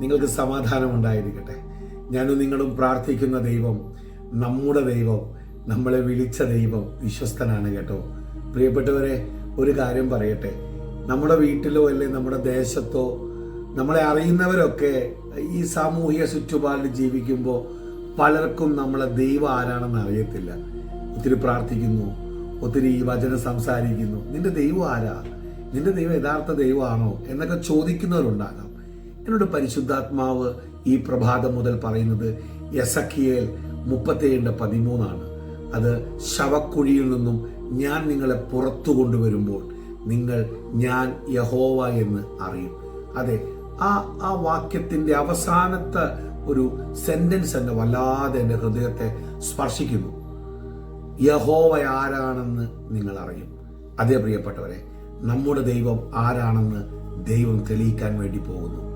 നിങ്ങൾക്ക് സമാധാനം ഉണ്ടായിരിക്കട്ടെ ഞാനും നിങ്ങളും പ്രാർത്ഥിക്കുന്ന ദൈവം നമ്മുടെ ദൈവം നമ്മളെ വിളിച്ച ദൈവം വിശ്വസ്തനാണ് കേട്ടോ. പ്രിയപ്പെട്ടവരെ ഒരു കാര്യം പറയട്ടെ. നമ്മുടെ വീട്ടിലോ അല്ലെ നമ്മുടെ ദേശത്തോ നമ്മളെ അറിയുന്നവരൊക്കെ ഈ സാമൂഹിക ചുറ്റുപാടിൽ ജീവിക്കുമ്പോൾ പലർക്കും നമ്മളെ ദൈവം ആരാണെന്ന് അറിയത്തില്ല. ഒത്തിരി പ്രാർത്ഥിക്കുന്നു ഒത്തിരി വചനം സംസാരിക്കുന്നു. നിന്റെ ദൈവം ആരാ? നിന്റെ ദൈവം യഥാർത്ഥ ദൈവമാണോ? എന്നൊക്കെ ചോദിക്കുന്നവരുണ്ടാകാം. എന്നോട് പരിശുദ്ധാത്മാവ് ഈ പ്രഭാതം മുതൽ പറയുന്നത് യസക്കിയേൽ മുപ്പത്തേഴിന്റെ പതിമൂന്നാണ്. അത് ശവക്കുഴിയിൽ നിന്നും ഞാൻ നിങ്ങളെ പുറത്തു കൊണ്ടുവരുമ്പോൾ നിങ്ങൾ ഞാൻ യഹോവ എന്ന് അറിയും. അതെ ആ ആ വാക്യത്തിന്റെ അവസാനത്തെ ഒരു സെന്റൻസ് എന്നെ വല്ലാതെ എന്റെ ഹൃദയത്തെ സ്പർശിക്കുന്നു. യഹോവ ആരാണെന്ന് നിങ്ങൾ അറിയും. അതേ പ്രിയപ്പെട്ടവരെ നമ്മുടെ ദൈവം ആരാണെന്ന് ദൈവം തെളിയിക്കാൻ വേണ്ടി പോകുന്നു.